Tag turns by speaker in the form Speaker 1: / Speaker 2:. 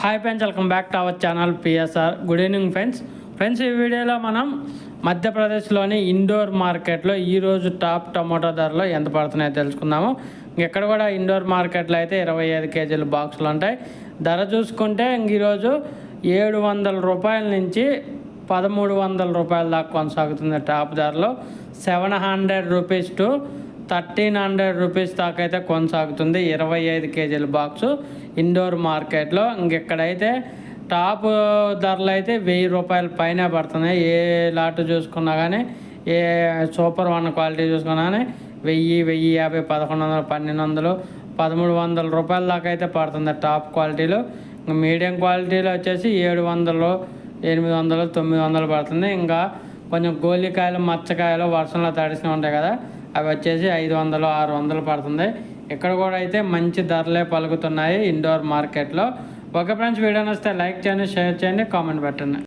Speaker 1: Hi friends welcome back to our channel PSR good evening friends friends ఈ వీడియోలో మనం మధ్యప్రదేశ్లోని ఇండోర్ మార్కెట్లో ఈరోజు టాప్ టమాటో ధరలు ఎంత పడుతున్నాయో తెలుసుకుందాము. ఇక్కడ కూడా ఇండోర్ మార్కెట్లో అయితే ఇరవై ఐదు కేజీల బాక్సులు ఉంటాయి. ధర చూసుకుంటే ఇంక ఈరోజు ఏడు వందల రూపాయల నుంచి పదమూడు వందల రూపాయల దాకా కొనసాగుతుంది టాప్ ధరలో. Seven hundred rupees to thirteen hundred rupees దాకా అయితే కొనసాగుతుంది. ఇరవై ఐదు కేజీల బాక్సు ఇండోర్ మార్కెట్లో. ఇంకెక్కడైతే టాప్ ధరలు అయితే వెయ్యి రూపాయల పైన పడుతున్నాయి. ఏ లాట్ చూసుకున్నా కానీ ఏ సూపర్ వన్ క్వాలిటీ చూసుకున్నా కానీ వెయ్యి వెయ్యి యాభై పదకొండు వందలు పన్నెండు వందలు పదమూడు వందల రూపాయల దాకా అయితే పడుతుంది టాప్ క్వాలిటీలో. మీడియం క్వాలిటీలో వచ్చేసి ఏడు వందలు ఎనిమిది వందలు తొమ్మిది వందలు పడుతుంది. ఇంకా కొంచెం గోలికాయలు మచ్చకాయలు వర్షంలో తడిసినవి ఉంటాయి కదా అవి వచ్చేసి ఐదు వందలు ఆరు వందలు పడుతుంది. ఇక్కడ కూడా అయితే మంచి ధరలే పలుకుతున్నాయి ఇండోర్ మార్కెట్లో. ఒక ఫ్రెండ్స్ వీడియో వస్తే లైక్ చేయండి షేర్ చేయండి కామెంట్ పెట్టండి.